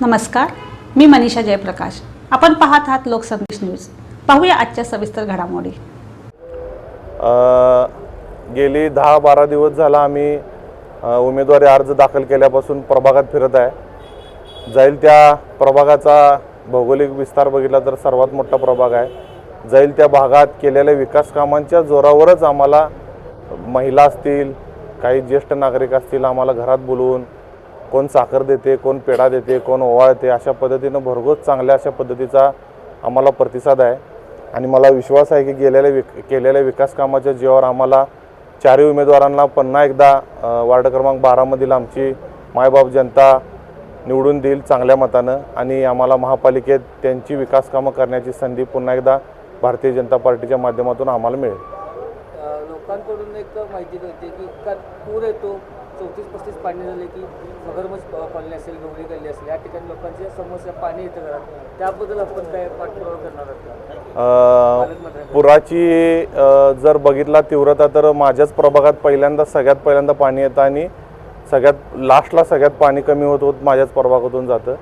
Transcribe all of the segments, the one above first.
नमस्कार मी मनीषा जयप्रकाश. आपण पाहत आहात लोकसंदेश न्यूज. पाहूया आजच्या सविस्तर घडामोडी. गेली दहा बारा दिवस झाला आम्ही उमेदवारी अर्ज दाखल केल्यापासून प्रभागात फिरत आहे. जाईल त्या प्रभागाचा भौगोलिक विस्तार बघितला तर सर्वात मोठा प्रभाग आहे. जाईल त्या भागात केलेल्या विकास कामांच्या जोरावरच आम्हाला महिला असतील काही ज्येष्ठ नागरिक असतील आम्हाला घरात बोलवून कोण साखर देते कोण पेढा देते कोण ओवाळते अशा पद्धतीनं भरघोस चांगल्या अशा पद्धतीचा आम्हाला प्रतिसाद आहे. आणि मला विश्वास आहे की गेलेल्या विक केलेल्या विकास कामाच्या जीवावर आम्हाला चारही उमेदवारांना पुन्हा एकदा वार्ड क्रमांक बारामधील आमची मायबाप जनता निवडून देईल चांगल्या मतानं. आणि आम्हाला महापालिकेत त्यांची विकास कामं करण्याची संधी पुन्हा एकदा भारतीय जनता पार्टीच्या माध्यमातून आम्हाला मिळेल. लोकांकडून एक माहिती मिळते की पूर येतो चौतीस पस्तीस पाणी झाले की मगरमच्छ कॉलनी असेल गवळी गल्ली असेल या ठिकाणी लोकांच्या समस्या पाणी येतं घरात. त्याबद्दल आपण काय पाठपुरावा करणार आहोत? पुराची जर बघितला तीव्रता तर माझ्याच प्रभागात पहिल्यांदा सगळ्यात पहिल्यांदा पाणी येतं आणि सगळ्यात लास्टला सगळ्यात पाणी कमी होत होत माझ्याच प्रभागातून जातं.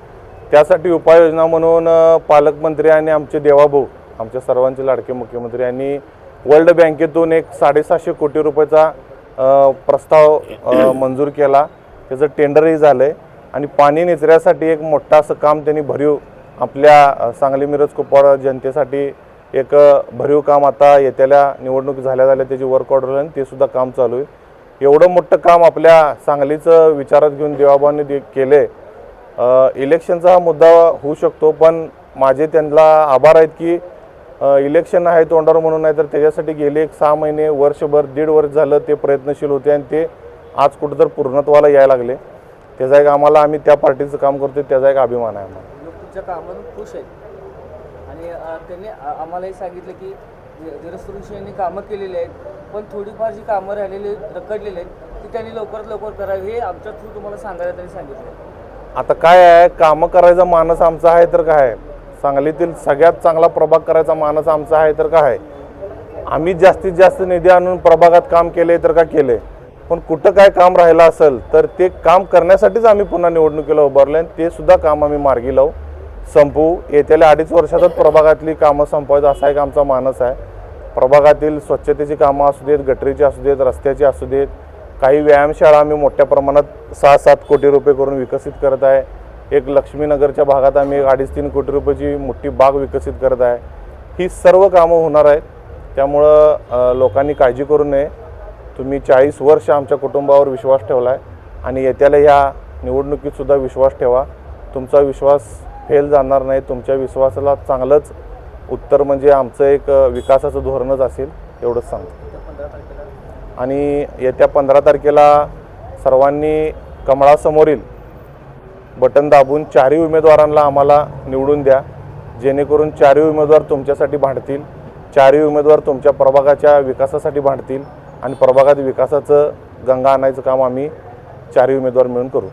त्यासाठी उपाययोजना म्हणून पालकमंत्री आणि आमचे देवाभाऊ आमच्या सर्वांचे लाडके मुख्यमंत्री यांनी वर्ल्ड बँकेतून एक साडेसहाशे कोटी रुपयाचा प्रस्ताव मंजूर केला. त्याचं टेंडरही झालं आहे आणि पाणी निचऱ्यासाठी एक मोठं असं काम त्यांनी भरीव आपल्या सांगली मिरज कुपवाड जनतेसाठी एक भरीव काम आता येत्याला निवडणूक झाल्या झाल्या त्याची वर्क ऑर्डर आणि ते सुद्धा काम चालू आहे. एवढं मोठं काम आपल्या सांगलीचं विचारात घेऊन देवाभावांनी दे केले इलेक्शनचा हा मुद्दा होऊ शकतो पण माझे त्यांना आभार आहेत की इलेक्शन आहे तोंडावर म्हणून नाही तर त्याच्यासाठी गेले एक सहा महिने वर्षभर दीड वर्ष झालं ते प्रयत्नशील होते आणि ते आज कुठं तर पूर्णत्वाला यायला लागले. त्याचा एक आम्हाला आम्ही त्या पार्टीचं काम करतो त्याचा एक अभिमान आहे आम्हाला. लोक तुमच्या कामातून खुश आहेत. आणि अ, त्यांनी आ- आम्हालाही सांगितलं की धीरसुरुष यांनी कामं केलेली आहेत पण थोडीफार जी कामं राहिलेली आहेत, रखडलेली आहेत ती त्यांनी लवकरात लवकर करावी हे आमच्या थ्रू तुम्हाला सांगायला त्यांनी सांगितलं. आता काय आहे कामं करायचा मानस आमचा आहे तर काय आहे? सांगलीतील सगळ्यात चांगला प्रभाग करायचा मानस आमचा आहे तर काय आहे? आम्ही जास्तीत जास्त निधी आणून प्रभागात काम केले तर का केले? पण कुठं काय काम राहिलं असेल तर ते काम करण्यासाठीच आम्ही पुन्हा निवडणुकीला उभारले आणि ते सुद्धा काम आम्ही मार्गी लावू. संपवू येत्याला अडीच वर्षातच प्रभागातली कामं संपवायचं असा एक आमचा मानस आहे. प्रभागातील स्वच्छतेची कामं असू देत गटरीची असू देत रस्त्याची असू देत काही व्यायामशाळा आम्ही मोठ्या प्रमाणात सहा सात कोटी रुपये करून विकसित करत आहे. एक लक्ष्मीनगरच्या भागात आम्ही एक अडीच तीन कोटी रुपयाची मोठी बाग विकसित करत आहे. ही सर्व कामं होणार आहेत. त्यामुळं लोकांनी काळजी करू नये. तुम्ही चाळीस वर्ष आमच्या कुटुंबावर विश्वास ठेवला आहे आणि येत्याला ह्या निवडणुकीतसुद्धा विश्वास ठेवा. तुमचा विश्वास फेल जाणार नाही. तुमच्या विश्वासाला चांगलंच उत्तर म्हणजे आमचं एक विकासाचं धोरणच असेल एवढंच सांगतो. आणि येत्या पंधरा तारखेला सर्वांनी कमळासमोरील बटन दाबून चारही उमेदवारांना आम्हाला निवडून द्या. जेणेकरून चारही उमेदवार तुमच्यासाठी भांडतील चारही उमेदवार तुमच्या प्रभागाच्या विकासासाठी भांडतील आणि प्रभागात विकासाचं गंगा आणायचं काम आम्ही चारही उमेदवार मिळून करू.